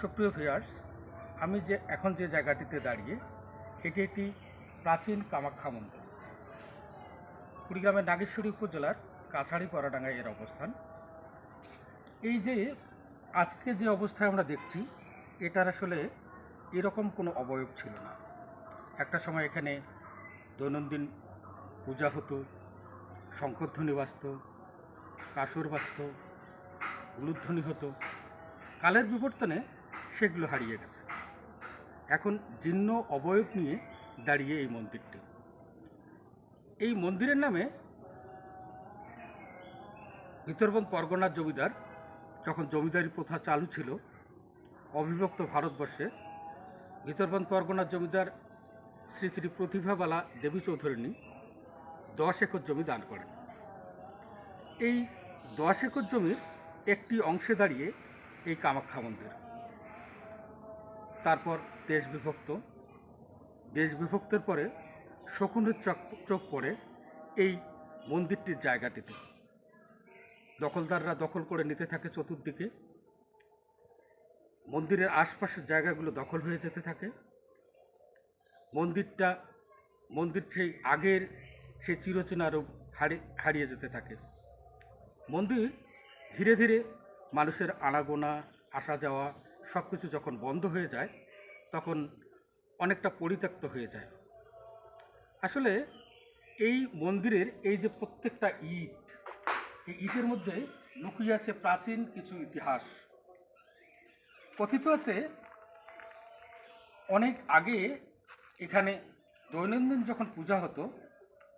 সুপ্রিয় ভিউয়ার্স, আমি যে এখন যে জায়গাটিতে দাঁড়িয়ে, এটি একটি প্রাচীন কামাখ্যা মন্দির। কুড়িগ্রামের নাগেশ্বরী উপজেলার কাছাড়ি পরাডাঙ্গায় এর অবস্থান। এই যে আজকে যে অবস্থায় আমরা দেখছি, এটার আসলে এরকম কোনো অবয়ব ছিল না। একটা সময় এখানে দৈনন্দিন পূজা হতো শঙ্করধ্বনি বাজত, কাসর বাজত, উলুধ্বনি হতো। কালের বিবর্তনে সেগুলো হারিয়ে গেছে। এখন জীর্ণ অবয়ব নিয়ে দাঁড়িয়ে এই মন্দিরটি। এই মন্দিরের নামে ভিতরবন পরগনার জমিদার যখন জমিদারি প্রথা চালু ছিল, অবিভক্ত ভারতবর্ষে ভিতরবন পরগনার জমিদার শ্রী শ্রী প্রতিভাবালা দেবী চৌধুরী দশ একর জমি দান করেন। এই দশ একর জমির একটি অংশে দাঁড়িয়ে এই কামাখ্যা মন্দির। তারপর দেশ বিভক্ত দেশ বিভক্তের পরে শকুনের চক, চোখ পড়ে এই মন্দিরটির জায়গাটিতে। দখলদাররা দখল করে নিতে থাকে চতুর্দিকে। মন্দিরের আশপাশের জায়গাগুলো দখল হয়ে যেতে থাকে। মন্দিরটা, মন্দির সেই আগের সেই চিরচেনা রূপ হারিয়ে হারিয়ে যেতে থাকে। মন্দির ধীরে ধীরে মানুষের আনাগোনা আসা যাওয়া সব কিছু যখন বন্ধ হয়ে যায়, তখন অনেকটা পরিত্যক্ত হয়ে যায়। আসলে এই মন্দিরের এই যে প্রত্যেকটা ইট, এই ইটের মধ্যে লুকিয়ে আছে প্রাচীন কিছু ইতিহাস। কথিত আছে, অনেক আগে এখানে দৈনন্দিন যখন পূজা হতো,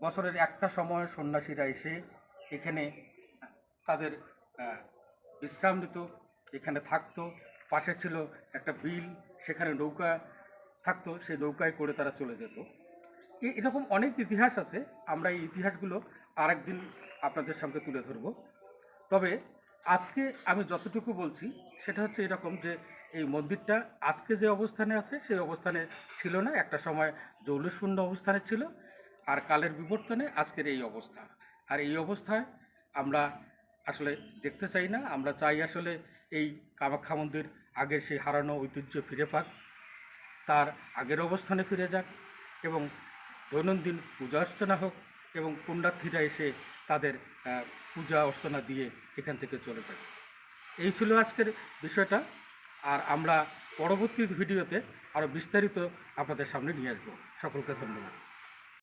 বছরের একটা সময় সন্ন্যাসীরা এসে এখানে তাদের বিশ্রাম নিত, এখানে থাকতো। পাশে ছিল একটা বিল, সেখানে নৌকা থাকতো, সেই নৌকায় করে তারা চলে যেত। এরকম অনেক ইতিহাস আছে, আমরা এই ইতিহাসগুলো আরেকদিন আপনাদের সঙ্গে তুলে ধরব। তবে আজকে আমি যতটুকু বলছি, সেটা হচ্ছে এরকম যে এই মন্দিরটা আজকে যে অবস্থানে আছে, সেই অবস্থানে ছিল না, একটা সময় জৌলুশপূর্ণ অবস্থানে ছিল, আর কালের বিবর্তনে আজকের এই অবস্থা। আর এই অবস্থায় আমরা আসলে দেখতে চাই না, আমরা চাই আসলে এই কামাখ্যা মন্দির আগের সেই হারানো ঐতিহ্য ফিরে পাক, তার আগের অবস্থানে ফিরে যাক এবং দৈনন্দিন পূজা অর্চনা হোক এবং পুণ্যার্থীরা এসে তাদের পূজা অর্চনা দিয়ে এখান থেকে চলে যায়। এই ছিল আজকের বিষয়টা। আর আমরা পরবর্তী ভিডিওতে আরও বিস্তারিত আপনাদের সামনে নিয়ে আসব। সকলকে ধন্যবাদ।